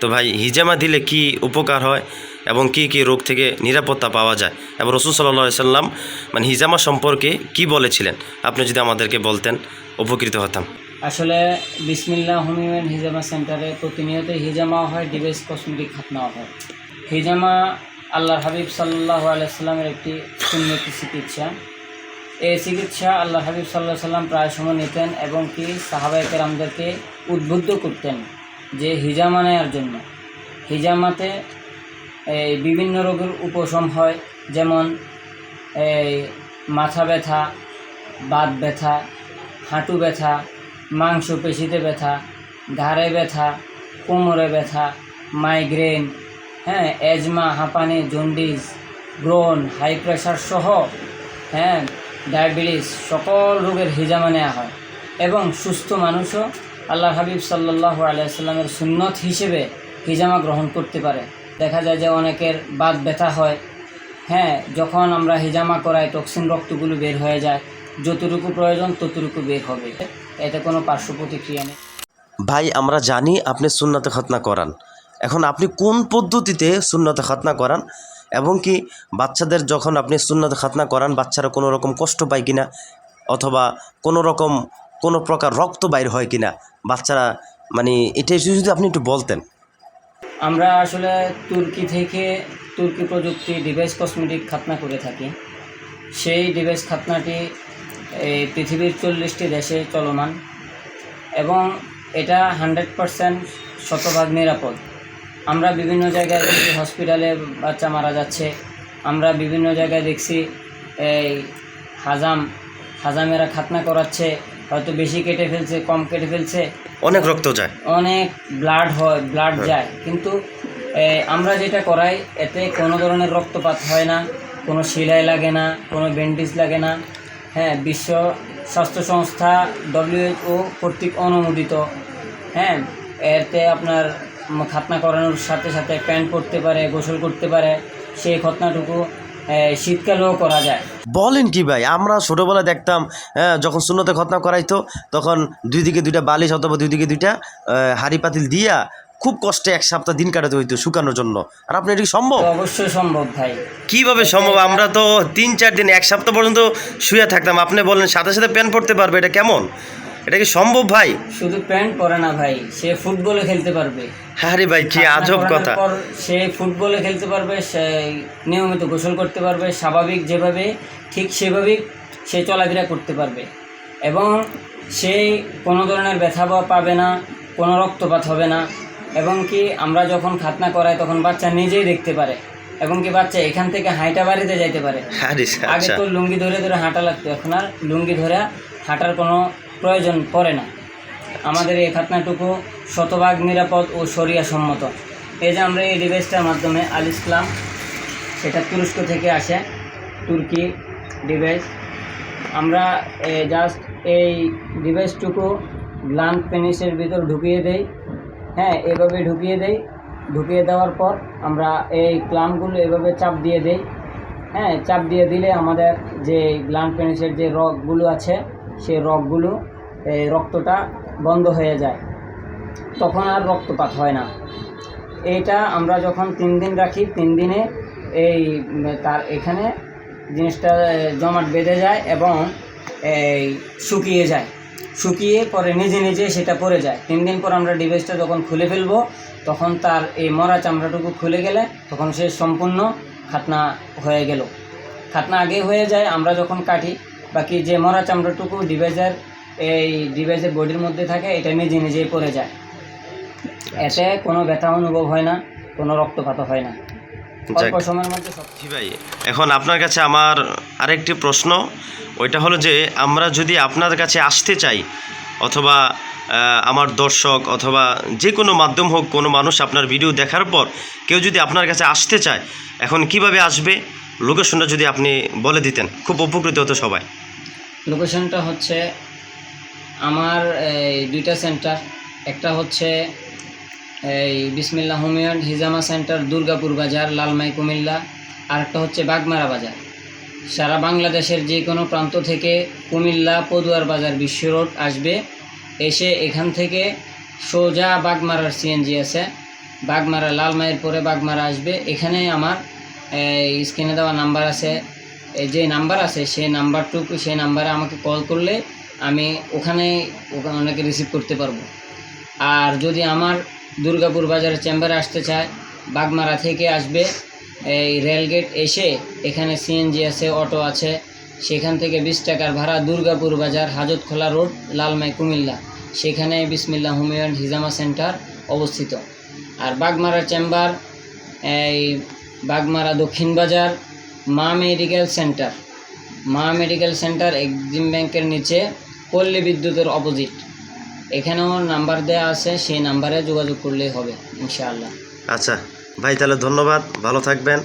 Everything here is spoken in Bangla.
তো ভাই, হিজামা দিলে কি উপকার হয় এবং কি কি রোগ থেকে নিরাপত্তা পাওয়া যায়? এবং রসুল সাল্লাহ সাল্লাম মানে হিজামা সম্পর্কে কি বলেছিলেন? আপনি যদি আমাদেরকে বলতেন, উপকৃত হতাম। আসলে বিসমিল্লা হোমিওম্যান হিজামা সেন্টারে প্রতিনিয়ত হিজামা হয়, ডিভাইস কসমেটিক খাতনাও হয়। হিজামা আল্লাহ হাবিব সাল্লাহ আলাইসাল্লামের একটি সুন্নতি চিকিৎসা। এই চিকিৎসা আল্লাহ হাবিব সাল্লাহ সাল্লাম প্রায় সময় নিতেন এবং কি সাহাবাইকের আমাদেরকে উদ্বুদ্ধ করতেন। যে হিজামা নেওয়ার জন্য। হিজামাতে এই বিভিন্ন রোগের উপশম হয়, যেমন এই মাথা ব্যথা, বাত ব্যথা, হাঁটু ব্যথা, মাংস পেশিতে ব্যথা, ঘাড়ে ব্যথা, কোমরে ব্যথা, মাইগ্রেন হ্যাঁ এজমা, হাঁপানি, জন্ডিস, ব্রণ, হাই প্রেশার সহ হ্যাঁ ডায়াবেটিস, সকল রোগের হিজামা নেওয়া হয়। এবং সুস্থ মানুষও আল্লাহ হাবিব সাল্লাহ আলাইসাল্লামের সুন্নত হিসেবে হিজামা গ্রহণ করতে পারে। দেখা যায় যে অনেকের বাত ব্যথা হয়। হ্যাঁ যখন আমরা হিজামা করাই টক্সিন রক্তগুলো বের হয়ে যায়, যতটুকু প্রয়োজন ততটুকু বের হবে। এতে কোনো পার্শ্ব প্রতিক্রিয়া নেই। ভাই, আমরা জানি আপনি সুন্নতে খতনা করান। এখন আপনি কোন পদ্ধতিতে সুন্নতে খতনা করান এবং কি বাচ্চাদের যখন আপনি সুন্নতে খতনা করান, বাচ্চারা কোনো রকম কষ্ট পায় কিনা? অথবা কোনো রকম কোনো প্রকার রক্ত বাইর হয় কিনা? বাচ্চারা মানে এটাই যদি আপনি একটু বলতেন। আমরা আসলে তুর্কি থেকে তুর্কি প্রযুক্তি ডিভাইস কসমেটিক খাতনা করে থাকি। সেই ডিভাইস খাতনাটি এই পৃথিবীর চল্লিশটি দেশে চলমান এবং এটা হান্ড্রেড পারসেন্ট শতভাগ নিরাপদ। আমরা বিভিন্ন জায়গায় দেখি হসপিটালে বাচ্চা মারা যাচ্ছে। আমরা বিভিন্ন জায়গায় দেখছি, এই হাজাম, হাজামেরা খাতনা করাচ্ছে। হয়তো বেশি কেটে ফেলছে কম কেটে ফেলছে। অনেক রক্ত যায়। অনেক ব্লাড হয় ব্লাড যায়। কিন্তু আমরা যেটা করাই এতে কোনো ধরনের রক্তপাত হয় না কোনো সেলাই লাগে না কোনো ব্যান্ডেজ লাগে না। হ্যাঁ বিশ্ব স্বাস্থ্য সংস্থা ডব্লিউএইচও কর্তৃক অনুমোদিত। হ্যাঁ এতে আপনার খাতনা করানোর সাথে সাথে প্যান্ট পরতে পারে গোসল করতে পারে। সেই খতনাটুকু শীতকালেও করা যায়। বলেন কি ভাই আমরা ছোটোবেলায় দেখতাম যখন শূন্যতে খতনা করাইতো তখন দুই দিকে দুইটা বালিশ অথবা দুই দিকে দুইটা হাড়ি পাতিল দিয়া খুব কষ্টে এক সপ্তাহ দিন কাটাতে হইতো শুকানোর জন্য। আর আপনি এটা কি সম্ভব? অবশ্যই সম্ভব ভাই। কীভাবে সম্ভব? আমরা তো তিন চার দিন এক সপ্তাহ পর্যন্ত শুয়ে থাকতাম। আপনি বলেন সাথে সাথে প্যান্ট পরতে পারবে এটা কেমন? এটা কি সম্ভব ভাই? শুধু প্যান্ট পরে না ভাই সে ফুটবলে খেলতে পারবে। আরে ভাই কি আজব কথা। সে ফুটবলে খেলতে পারবে সে নিয়মিত গোসল করতে পারবে স্বাভাবিক যেভাবে ঠিক সেভাবেই সে চলাফেরা করতে পারবে। এবং সে কোনো ধরনের ব্যথা পাবে না কোনো রক্তপাত হবে না। এবং কি আমরা যখন খাতনা করাই তখন বাচ্চা নিজেই দেখতে পারে। এবং কি বাচ্চা এখান থেকে হাঁটা বাড়িতে যাইতে পারে। আগে আচ্ছা। তো লুঙ্গি ধরে ধরে হাঁটা লাগতো এখন আর লুঙ্গি ধরে হাঁটার কোনো প্রয়োজন পড়ে না। আমাদের এই খাতনাটুকু শতভাগ নিরাপদ ও সম্মত এই যে আমরা এই ডিভাইসটার মাধ্যমে আল ইসলাম, সেটা তুরস্ক থেকে আসে, তুর্কি ডিভাইস। আমরা জাস্ট এই ডিভাইসটুকু গ্লান্ড পেনিসের ভিতর ঢুকিয়ে দেই। হ্যাঁ এভাবে ঢুকিয়ে দেই। ঢুকিয়ে দেওয়ার পর আমরা এই ক্লামগুলো এভাবে চাপ দিয়ে দেই। হ্যাঁ চাপ দিয়ে দিলে আমাদের যে গ্লান্ড পেনিসের যে রগগুলো আছে সেই রগগুলো এই রক্তটা বন্ধ হয়ে যায়। তখন আর রক্তপাত হয় না। এটা আমরা যখন তিন দিন রাখি, তিন দিনে এই তার এখানে জিনিসটা জমাট বেঁধে যায় এবং এই শুকিয়ে যায়। শুকিয়ে পরে নিজে নিজে সেটা পড়ে যায়। তিন দিন পর আমরা ডিভাইসটা যখন খুলে ফেলব, তখন তার এই মরা চামড়াটুকু খুলে গেলে তখন সে সম্পূর্ণ খাতনা হয়ে গেল। খাতনা আগে হয়ে যায়, আমরা যখন কাটি বাকি যে মরা চামড়াটুকু ডিভাইসের এই ডিভাইসের বডির মধ্যে থাকে এটা নিজে নিজেই পড়ে যায়। এতে কোনো ব্যথা অনুভব হয় না কোনো রক্তপাত হয় না। অল্প সময়ের মধ্যে জি ভাই এখন আপনার কাছে আমার আরেকটি প্রশ্ন। ওইটা হলো যে আমরা যদি আপনার কাছে আসতে চাই অথবা আমার দর্শক অথবা যে কোনো মাধ্যম হোক কোনো মানুষ আপনার ভিডিও দেখার পর কেউ যদি আপনার কাছে আসতে চায় এখন কীভাবে আসবে? লোকেশনটা যদি আপনি বলে দিতেন, খুব উপকৃত হতো সবাই। লোকেশনটা হচ্ছে আমার, এই, দুইটা সেন্টার। একটা হচ্ছে, এই বিসমিল্লা হোমিয়ন হিজামা সেন্টার, দুর্গাপুর বাজার, লালমাই কুমিল্লা। আর একটা হচ্ছে বাগমারা বাজার। সারা বাংলাদেশের যে কোনো প্রান্ত থেকে কুমিল্লা পদুয়ার বাজার বিশ্ব রোড আসবে। এসে এখান থেকে সোজা বাগমারার সিএনজি আছে। বাগমারা, লালমাইয়ের পরে বাগমারা আসবে। এখানে আমার স্ক্রিনে দেওয়া নাম্বার আছে। যে নাম্বার আছে, সেই নাম্বারটুকু সেই নাম্বারে আমাকে কল করলে আমি ওখানে ওখানে অনেকে রিসিভ করতে পারব। আর যদি আমার দুর্গাপুর বাজারের চেম্বারে আসতে চায়, বাগমারা থেকে আসবে, এই রেলগেট এসে এখানে সিএনজি আছে অটো আছে, সেখান থেকে বিশ টাকার ভাড়া দুর্গাপুর বাজার, হাজতখোলা রোড, লালমাই, কুমিল্লা। সেখানে বিসমিল্লা হোমিও অ্যান্ড হিজামা সেন্টার অবস্থিত। আর বাগমারা চেম্বার এই বাগমারা দক্ষিণ বাজার, মা মেডিকেল সেন্টার। মা মেডিকেল সেন্টার এক্সিম ব্যাংকের নিচে পল্লী বিদ্যুতের অপোজিট। এখানেও নাম্বার দেওয়া আছে, সেই নাম্বারে যোগাযোগ করলেই হবে, ইনশাআল্লাহ। আচ্ছা ভাই তাহলে ধন্যবাদ, ভালো থাকবেন।